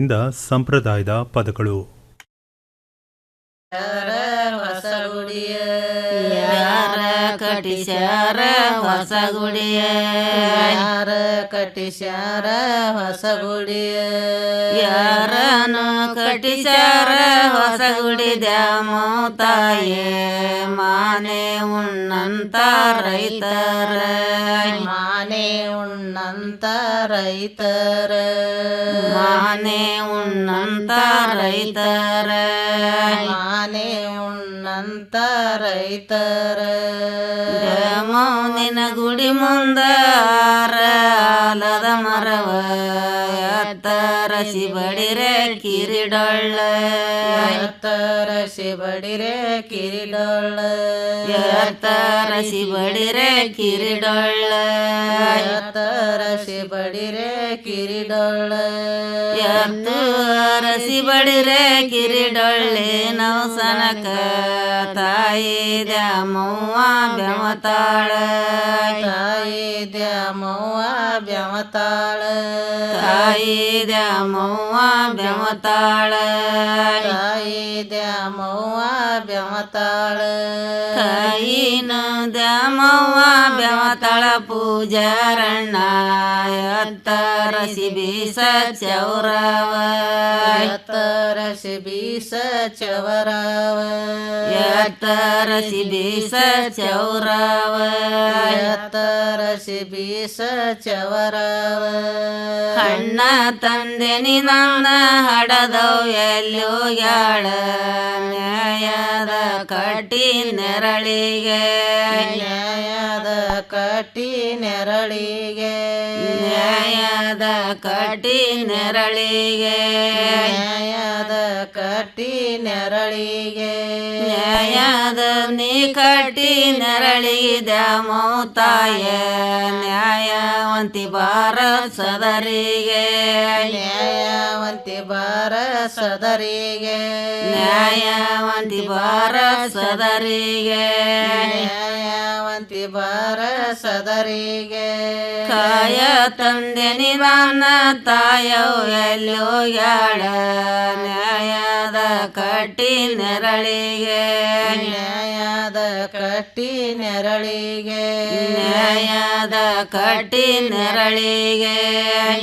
ಇಂದ ಸಂಪ್ರದಾಯದ ಪದಗಳು. ಯಾರ ಹೊಸ ಗುಡಿಯ? ಯಾರ ಕಟಿಸ್ಯಾರ ಹೊಸ ಗುಡಿಯ? ಯಾರ ಕಟ್ಟಿಸ್ಯಾರ ಹೊಸ ಗುಡಿಯ? ಯಾರನು ಕಟಿಸ್ಯಾರ ಹೊಸ ಗುಡಿ ದ್ಯಾಮೋತಾಯೇ ಮಾನೆ ಉಣ್ಣಂತ ರೈತರ. ಮಾನೆ ಉಣ್ಣಂತ ರೈತರ. ಮಾನೆ ಉಣ್ಣಂತ ರೈತರ ಮಾನೆ ಉಣ್ಣಂತ ರೈತರ ಮೌನಿನ ಗುಡಿ ಮುಂದ ಆಲದ ಮರವ ಎತ್ತರಸಿ ಬಡಿರೆ ಕಿರಿಡೊಳ್ಳ ಎತ್ತರಸಿ ಬಡಿರೆ ಕಿರಿಡೊಳ್ಳ ಎತ್ತರಸಿ ಬಡಿರೆ ಕಿರಿಡೊಳ್ಳ ಎತ್ತರಸಿ ಬಡಿರೆ ಕಿರಿಡೊಳ್ಳ ಎತ್ತು ಅರಸಿ ಬಡಿರೆ ಕಿರಿಡೊಳ್ಳೆ ನವಸನಕ ತಾಯಿ ದ್ಯಾಮವ್ವ ಬೆಮತಾಳ ತಾಯಿ ದ್ಯಾಮವ್ವ ಬ್ಯಮತಾಳ. ತಾಯಿ ದ್ಯಾಮವ್ವ ಬೆಮತಾಳ ತಾಯಿ ದ್ಯಾಮವ್ವ ಬ್ಯಮತಾಳ. ಬೆಮತಾಳ ಪೂಜಾರಣ್ಣ ಬೀಸ ಚೌರವ ಎತ್ತರಸಿ ಬೀಸ ಚವರವ ಎತ್ತರಸಿ ಬೀಸ ಚೌರವ ಎತ್ತರಸಿ ಬೀಸ ಚೌರವ ಅಣ್ಣ ತಂದೆ ನನ್ನ ಹಡದವ ಎಲ್ಲೋ ಯಾಳ ನ್ಯಾಯದ ಕಟ್ಟಿ ನೆರಳಿಗೆ ನ್ಯಾಯದ ಕಟ್ಟಿ ನೆರಳಿಗೆ ನ್ಯಾಯದ ಕಟಿ ನೆರಳಿಗೆ ನ್ಯಾಯದ ಕಟಿ ನೆರಳಿಗೆ ನ್ಯಾಯದ ನೀ ಕಟಿ ನೆರಳಿದ ಮೌತಾಯ. ನ್ಯಾಯವಂತಿ ಬಾರ ಸದರಿಗೆ. ನ್ಯಾಯವಂತಿ ಬಾರ ಸದರಿಗೆ. ನ್ಯಾಯವಂತಿ ಬಾರ ಸದರಿಗೆ. ಬಾರ ಸದರಿಗೆ. ಕಾಯ ತಂದೆ ನಿವಾನ ತಾಯೋ ಎಲ್ಲೋ ಯಾಳ ನ್ಯಾಯದ ಕಟ್ಟಿ ನೆರಳಿಗೆ ನ್ಯಾಯದ ಕಟ್ಟಿ ನೆರಳಿಗೆ. ನ್ಯಾಯದ ಕಟ್ಟಿ ನೆರಳಿಗೆ.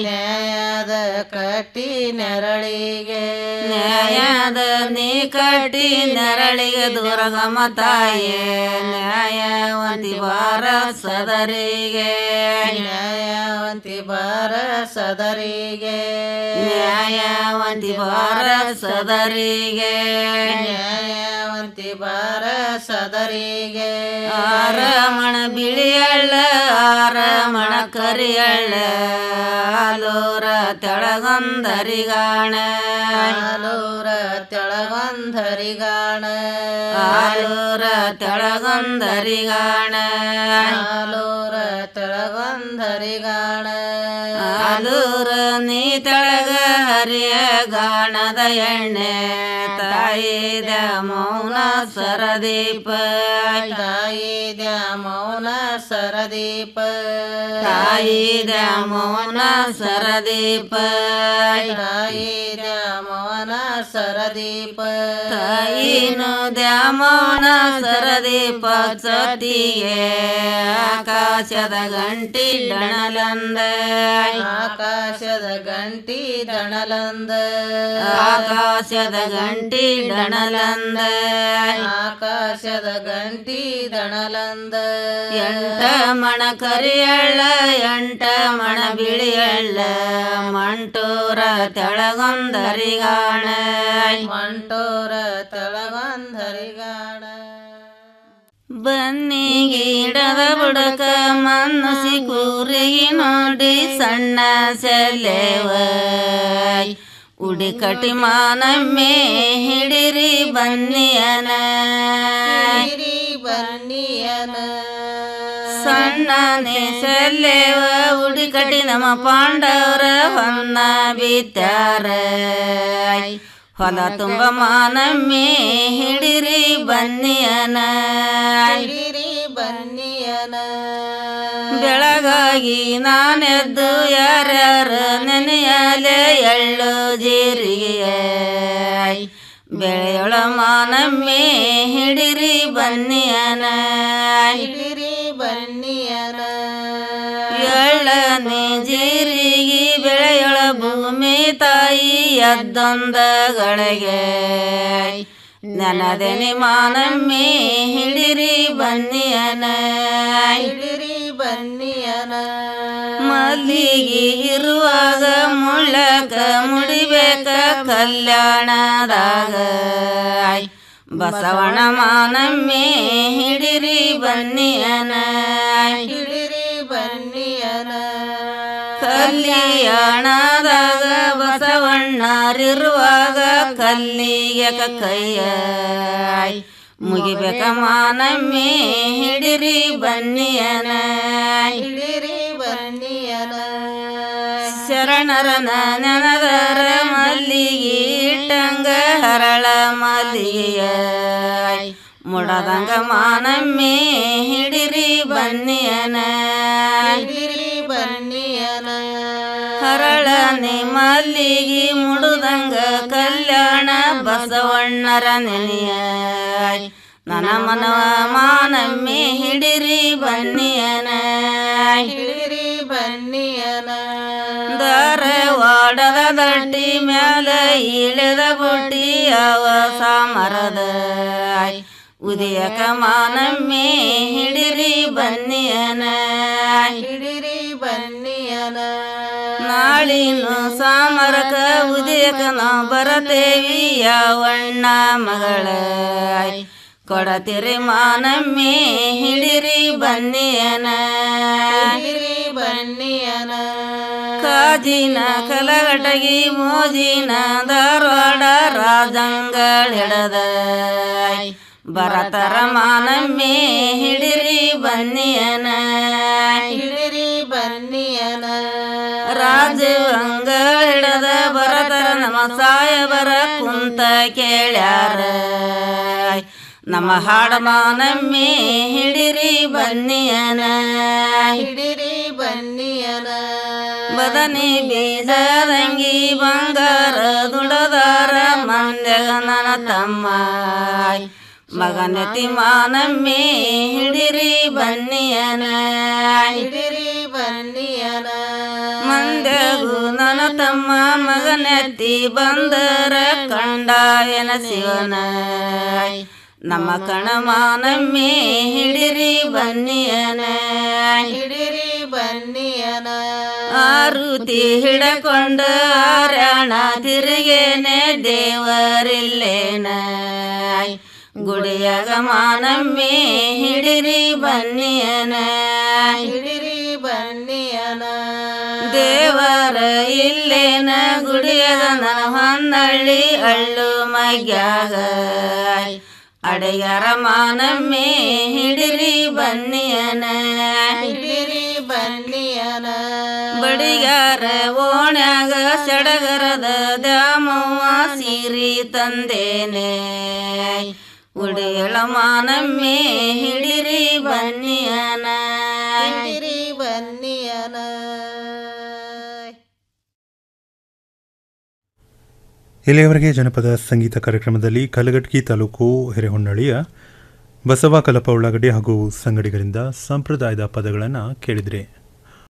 ನ್ಯಾಯದ ಕಟ್ಟಿ ನೆರಳಿಗೆ. ನ್ಯಾಯದ ನೀ ಕಟ್ಟಿ ನೆರಳಿಗೆ ದುರ್ಗಮ ತಾಯೇ. ನ್ಯಾಯವಂತಿ ಬಾರ ಸದರಿಗೆ. ನ್ಯಾಯವಂತಿ ಬಾರ ಸದರಿಗೆ. ನ್ಯಾಯವಂತಿ ಬಾರ ಸದರಿಗೆ. ಬಾರ ಸದರಿಗೆ ಆರಮಣ ಬಿಳಿಯಳ್ಳ ಆರಮಣ ಕರಿಯಳ್ಳ ಆಲೂರ ತೆಳಗೊಂದರಿಗಾಣ. ಆಲೂರ ತೆಳಗೊಂದರಿಗಾಣ. ಆಲೂರ ತೆಳಗೊಂದರಿಗಾಣ. ಆಲೂರ ತೆಳಗೊಂದರಿಗಾಣ. ಆಲೂರ ನೀ ತೆಳಗ ಹರಿಯ ಗಾಣದ ಎಣ್ಣೆ. ತಾಯಿದ ಮೌನ ಸರದೀಪ ತಾಯಿದ ಮೌನ ಸರದೀಪ ತಾಯಿದ ಮೌನ ಸರದೀಪ ತಾಯಿದ ಮೌನ ಸರದೀಪ ತಾಯಿನು ದ್ಯಾಮೌನ ಸರದೀಪ ಸತಿಗೆ ಆಕಾಶದ ಗಂಟಿ ಡಣಲಂದ ಆಕಾಶದ ಗಂಟಿ ದಣಲಂದ ಆಕಾಶದ ಗಂಟಿ ಡಣಲಂದ ಆಕಾಶದ ಗಂಟಿ ದಣಲಂದ ಎಂಟ ಮಣ ಕರಿಯಳ್ಳ ಎಂಟ ಮಣ ಬಿಳಿಯಳ್ಳ ಮಂಟೂರ ತೆಳಗೊಂದರಿಗಾಣ ಮಂಟೋರ ತಳವಂಧರಿಗಾಣ ಬನ್ನಿ ಗಿಡದ ಬುಡಕ ಮನಸಿ ಕೂರಿಗೆ ನೋಡಿ ಸಣ್ಣ ಸೆಲೆವ ಉಡಿ ಕಟಿ ಮಾನಮ್ಮೆ ಹಿಡಿರಿ ಬನ್ನಿಯನ ಹಿರಿ ಬನ್ನಿಯನ. ಸಣ್ಣನೆ ಸೆಲ್ಲೆವ ಉಡಿ ಕಟಿ ನಮ್ಮ ಪಾಂಡವರ ಹೊನ್ನ ಬಿತ್ತಾರ ಹೊಲ ತುಂಬ ಮಾನಮ್ಮಿ ಹಿಡಿರಿ ಬನ್ನಿಯನ. ಹಿಡಿರಿ ಬನ್ನಿಯನ. ಬೆಳಗಾಗಿ ನಾನೆದ್ದು ಯಾರ್ಯಾರ ನೆನೆಯಲೆ ಎಳ್ಳು ಜೀರಿಗೆ. ಬೆಳೆಯೊಳ ಮಾನಮ್ಮೆ ಹಿಡಿರಿ ಬನ್ನಿಯನ. ಹಿಡಿರಿ ಬನ್ನಿಯನ. ಎಳ್ಳನೆ ಜೀರಿಗೆ ಬೆಳೆಯೊಳ ಭೂಮಿ ತಾಯಿ ಎದ್ದೊಂದಗಳಿಗೆ ಗಳಿಗೆ. ನನದೆನೆ ಮಾನಮ್ಮೆ ಹಿಡಿರಿ ಬನ್ನಿಯನ. ಹಿಡಿರಿ ಬನ್ನಿಯನ. ಮಲ್ಲಿಗೆ ಇರುವಾಗ ಮುಳ್ಳಕ ಮುಡಿಬೇಕ ಕಲ್ಯಾಣದಾಗ ಬಸವಣ ಮಾನಮ್ಮೆ ಹಿಡಿರಿ ಬನ್ನಿಯನ ಹಿಡಿರಿ ಬನ್ನಿಯನ ಕಲ್ಯಾಣದಾಗ ಬಸವಣ್ಣರಿರುವಾಗ ಕಲ್ಲಿಗೆ ಕೈಯ ಮುಗಿಬೇಕ ಮಾನಮ್ಮೆ ಹಿಡಿರಿ ಬನ್ನಿಯನ ಶರಣರ ನನದರ ಮಲ್ಲಿಗೆ ಇಟ್ಟಂಗ ಹರಳ ಮಲ್ಲಿಗೆಯ. ಮುಡದಂಗ ಮಾನಮ್ಮೆ ಹಿಡಿರಿ ಬನ್ನಿಯನ. ಹಿಡಿರಿ ಬನ್ನಿಯನ. ಹರಳ ಮಲ್ಲಿಗೆ ಮುಡದಂಗ ಕಲ್ಯಾಣ ಬಸವಣ್ಣರ ನೆನೆಯ. ನನ್ನ ಮನವ ಮಾನಮ್ಮೆ ಹಿಡಿರಿ ಬನ್ನಿಯನ. ಹಿಡಿರಿ ದಟ್ಟಿ ಮ್ಯಾಲ ಇಳಿದ ಬುಟ್ಟಿ ಅವ ಸಾಮರದ. ಉದಯಕ ಕಮಾನಮ್ಮೆ ಹಿಡಿರಿ ಬನ್ನಿಯನ. ಹಿಡಿರಿ ಬನ್ನಿಯನ. ನಾಳಿನು ಸಾಮರಕ ಉದಯಕನ ಬರತೇವಿ ಯಾವಣ್ಣ ಮಗಳ. ಕೊಡತಿರಿ ಮಾನಮ್ಮೆ ಹಿಡಿರಿ ಬನ್ನಿಯನ. ಹಿಡಿರಿ ಬನ್ನಿಯನ. ಕಾಜಿನ ಕಲಗಟಗಿ ಮೋಜಿನ ಧಾರವಾಡ ರಾಜಂಗಳಿಡದ ಬರತರ ಮಾನಮ್ಮೆ ಹಿಡಿರಿ ಬನ್ನಿಯನ ಹಿಡಿರಿ ಬನ್ನಿಯನ ರಾಜವಂಗಳಿಡದ ಬರತರ ನಮ್ಮ ಸಾಯಬರ ಕುಂತ ಕೇಳ್ಯಾರ ನಮ್ಮ ಹಾಡ ಮಾನಮ್ಮೆ ಹಿಡಿರಿ ಬನ್ನಿಯನ ಹಿಡಿರಿ ಬನ್ನಿಯನ ಬದನಿ ಬೀಜದಂಗಿ ಬಂಗಾರ ದುಡದಾರ ಮಂದ್ಯಗ ನನ್ನ ತಮ್ಮ ಮಗನತಿ ಮಾನಮ್ಮಿ ಹಿಡಿರಿ ಬನ್ನಿಯನ. ಹಿಡಿರಿ ಬನ್ನಿಯನ. ಮಂದ್ಯಗು ನನ್ನ ತಮ್ಮ ಮಗನತಿ ಬಂದರ ಕಂಡಾಯನ ಶಿವನ. ನಮ್ಮ ಕಣ ಮಾನಮ್ಮಿ ಹಿಡಿರಿ ಬನ್ನಿಯನ. ಹಿಡಿರಿ ಬನ್ನಿಯನ. ಆರುತಿ ಹಿಡಕೊಂಡ ಆರ್ಯಾಣ ತಿರುಗೇನೆ ದೇವರಿಲ್ಲೇನ ಗುಡಿಯಾಗ ಮಾನಮ್ಮೆ ಹಿಡಿರಿ ಬನ್ನಿಯನ ಹಿಡಿರಿ ಬನ್ನಿಯನ ದೇವರ ಇಲ್ಲೇನ ಗುಡಿಯಾಗ ನನ್ನ ಹೊನ್ನಳ್ಳಿ ಅಳ್ಳು ಮಗ್ಯಾಗ ಅಡೆಯರ ಮಾನಮ್ಮೆ ಹಿಡಿರಿ ಬನ್ನಿಯನ ಬಡಿಗಾರ ಓಣ್ಯಾಗ ಸಡಗರದ ದ್ಯಾಮವ್ವ ಸೀರಿ ತಂದೇನೆ? ಉಡಿಯಳ ಮಾನಮ್ಮೆ ಹಿಡಿರಿ ಬನ್ನಿಯನ. ಹಿಡಿರಿ ಬನ್ನಿಯನ. ಇಲ್ಲಿಯವರೆಗೆ ಜನಪದ ಸಂಗೀತ ಕಾರ್ಯಕ್ರಮದಲ್ಲಿ ಕಲಗಟ್ಕಿ ತಾಲೂಕು ಹಿರೇಹೊನ್ನಳ್ಳಿಯ ಬಸವ ಕಲಪ ಉಳ್ಳಾಗಡ್ಡಿ ಹಾಗೂ ಸಂಗಡಿಗರಿಂದ ಸಂಪ್ರದಾಯದ ಪದಗಳನ್ನು ಕೇಳಿದ್ರಿ